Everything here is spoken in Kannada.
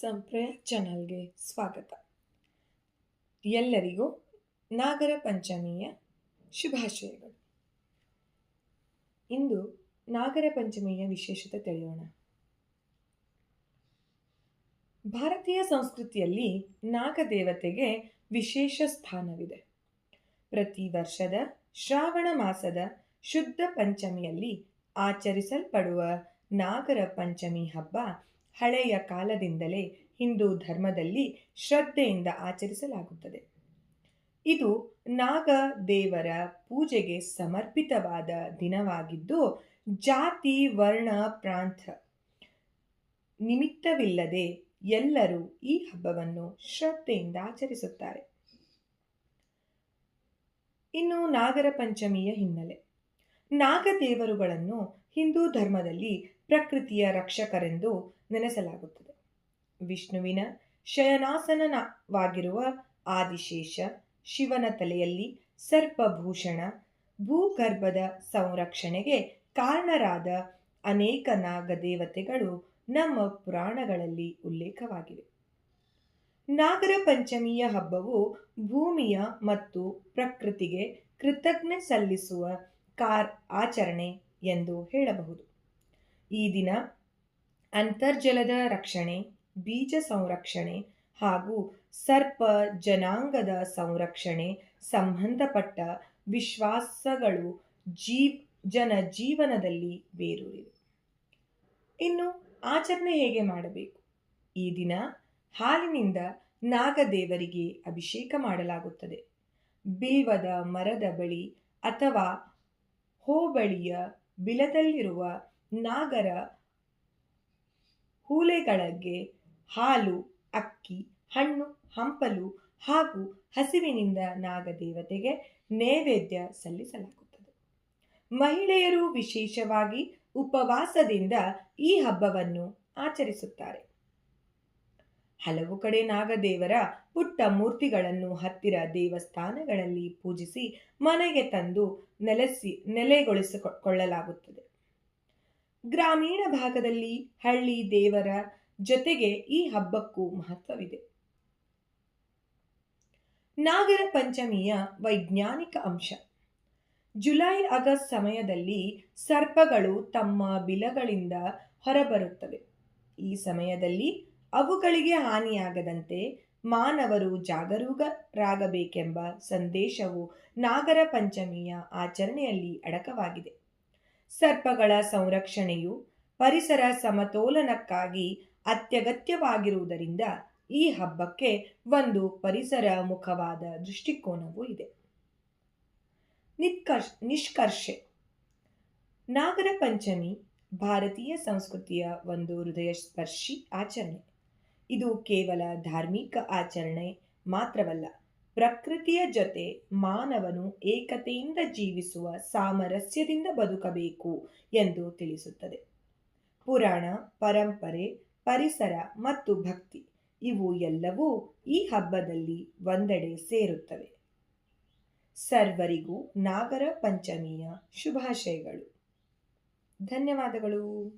ಸಂಪ್ರಯ ಚಾನಲ್ಗೆ ಸ್ವಾಗತ. ಎಲ್ಲರಿಗೂ ನಾಗರ ಪಂಚಮಿಯ ಶುಭಾಶಯಗಳು. ಇಂದು ನಾಗರ ಪಂಚಮಿಯ ವಿಶೇಷತೆ ತಿಳಿಯೋಣ. ಭಾರತೀಯ ಸಂಸ್ಕೃತಿಯಲ್ಲಿ ನಾಗದೇವತೆಗೆ ವಿಶೇಷ ಸ್ಥಾನವಿದೆ. ಪ್ರತಿ ವರ್ಷದ ಶ್ರಾವಣ ಮಾಸದ ಶುದ್ಧ ಪಂಚಮಿಯಲ್ಲಿ ಆಚರಿಸಲ್ಪಡುವ ನಾಗರ ಪಂಚಮಿ ಹಬ್ಬ ಹಳೆಯ ಕಾಲದಿಂದಲೇ ಹಿಂದೂ ಧರ್ಮದಲ್ಲಿ ಶ್ರದ್ಧೆಯಿಂದ ಆಚರಿಸಲಾಗುತ್ತದೆ. ಇದು ನಾಗ ದೇವರ ಪೂಜೆಗೆ ಸಮರ್ಪಿತವಾದ ದಿನವಾಗಿದ್ದು, ಜಾತಿ, ವರ್ಣ, ಪ್ರಾಂತ ನಿಮಿತ್ತವಿಲ್ಲದೆ ಎಲ್ಲರೂ ಈ ಹಬ್ಬವನ್ನು ಶ್ರದ್ಧೆಯಿಂದ ಆಚರಿಸುತ್ತಾರೆ. ಇನ್ನು ನಾಗರ ಪಂಚಮಿಯ ಹಿನ್ನೆಲೆ. ನಾಗದೇವರುಗಳನ್ನು ಹಿಂದೂ ಧರ್ಮದಲ್ಲಿ ಪ್ರಕೃತಿಯ ರಕ್ಷಕರೆಂದು ನೆನೆಸಲಾಗುತ್ತದೆ. ವಿಷ್ಣುವಿನ ಶಯನಾಸನವಾಗಿರುವ ಆದಿಶೇಷ ಶಿವನ ತಲೆಯಲ್ಲಿ ಸರ್ಪಭೂಷಣ, ಭೂಗರ್ಭದ ಸಂರಕ್ಷಣೆಗೆ ಕಾರಣರಾದ ಅನೇಕ ನಾಗದೇವತೆಗಳು ನಮ್ಮ ಪುರಾಣಗಳಲ್ಲಿ ಉಲ್ಲೇಖವಾಗಿವೆ. ನಾಗರ ಪಂಚಮಿಯ ಹಬ್ಬವು ಭೂಮಿಯ ಮತ್ತು ಪ್ರಕೃತಿಗೆ ಕೃತಜ್ಞ ಸಲ್ಲಿಸುವ ಕಾರ್ ಆಚರಣೆ ಎಂದು ಹೇಳಬಹುದು. ಈ ದಿನ ಅಂತರ್ಜಲದ ರಕ್ಷಣೆ, ಬೀಜ ಸಂರಕ್ಷಣೆ ಹಾಗೂ ಸರ್ಪ ಜನಾಂಗದ ಸಂರಕ್ಷಣೆ ಸಂಬಂಧಪಟ್ಟ ವಿಶ್ವಾಸಗಳು ಜೀವ್ ಜನ ಜೀವನದಲ್ಲಿ ಬೇರೂರಿವೆ. ಇನ್ನು ಆಚರಣೆ ಹೇಗೆ ಮಾಡಬೇಕು? ಈ ದಿನ ಹಾಲಿನಿಂದ ನಾಗದೇವರಿಗೆ ಅಭಿಷೇಕ ಮಾಡಲಾಗುತ್ತದೆ. ಬಿಲ್ವದ ಮರದ ಬಳಿ ಅಥವಾ ಹೋಬಳಿಯ ಬಿಲದಲ್ಲಿರುವ ನಾಗರ ಹೂಲೆಗಳಿಗೆ ಹಾಲು, ಅಕ್ಕಿ, ಹಣ್ಣು, ಹಂಪಲು ಹಾಗೂ ಹಸಿವಿನಿಂದ ನಾಗದೇವತೆಗೆ ನೈವೇದ್ಯ ಸಲ್ಲಿಸಲಾಗುತ್ತದೆ. ಮಹಿಳೆಯರು ವಿಶೇಷವಾಗಿ ಉಪವಾಸದಿಂದ ಈ ಹಬ್ಬವನ್ನು ಆಚರಿಸುತ್ತಾರೆ. ಹಲವು ಕಡೆ ನಾಗದೇವರ ಪುಟ್ಟ ಮೂರ್ತಿಗಳನ್ನು ಹತ್ತಿರ ದೇವಸ್ಥಾನಗಳಲ್ಲಿ ಪೂಜಿಸಿ ಮನೆಗೆ ತಂದು ನೆಲೆಸಿ, ನೆಲೆಗೊಳಿಸಿಕೊಳ್ಳಲಾಗುತ್ತದೆ. ಗ್ರಾಮೀಣ ಭಾಗದಲ್ಲಿ ಹಳ್ಳಿ ದೇವರ ಜೊತೆಗೆ ಈ ಹಬ್ಬಕ್ಕೂ ಮಹತ್ವವಿದೆ. ನಾಗರ ಪಂಚಮಿಯ ವೈಜ್ಞಾನಿಕ ಅಂಶ. ಜುಲೈ, ಆಗಸ್ಟ್ ಸಮಯದಲ್ಲಿ ಸರ್ಪಗಳು ತಮ್ಮ ಬಿಲಗಳಿಂದ ಹೊರಬರುತ್ತವೆ. ಈ ಸಮಯದಲ್ಲಿ ಅವುಗಳಿಗೆ ಹಾನಿಯಾಗದಂತೆ ಮಾನವರು ಜಾಗರೂಕರಾಗಬೇಕೆಂಬ ಸಂದೇಶವು ನಾಗರ ಪಂಚಮಿಯ ಆಚರಣೆಯಲ್ಲಿ ಅಡಕವಾಗಿದೆ. ಸರ್ಪಗಳ ಸಂರಕ್ಷಣೆಯು ಪರಿಸರ ಸಮತೋಲನಕ್ಕಾಗಿ ಅತ್ಯಗತ್ಯವಾಗಿರುವುದರಿಂದ ಈ ಹಬ್ಬಕ್ಕೆ ಒಂದು ಪರಿಸರ ಮುಖವಾದ ದೃಷ್ಟಿಕೋನವೂ ಇದೆ. ನಿತ್ಕರ್ಷ್ ನಿಷ್ಕರ್ಷೆ. ನಾಗರ ಪಂಚಮಿ ಭಾರತೀಯ ಸಂಸ್ಕೃತಿಯ ಒಂದು ಹೃದಯ ಸ್ಪರ್ಶಿ ಆಚರಣೆ. ಇದು ಕೇವಲ ಧಾರ್ಮಿಕ ಆಚರಣೆ ಮಾತ್ರವಲ್ಲ, ಪ್ರಕೃತಿಯ ಜೊತೆ ಮಾನವನು ಏಕತೆಯಿಂದ ಜೀವಿಸುವ ಸಾಮರಸ್ಯದಿಂದ ಬದುಕಬೇಕು ಎಂದು ತಿಳಿಸುತ್ತದೆ. ಪುರಾಣ, ಪರಂಪರೆ, ಪರಿಸರ ಮತ್ತು ಭಕ್ತಿ ಇವು ಎಲ್ಲವೂ ಈ ಹಬ್ಬದಲ್ಲಿ ಒಂದೆಡೆ ಸೇರುತ್ತವೆ. ಸರ್ವರಿಗೂ ನಾಗರ ಪಂಚಮಿಯ ಶುಭಾಶಯಗಳು. ಧನ್ಯವಾದಗಳು.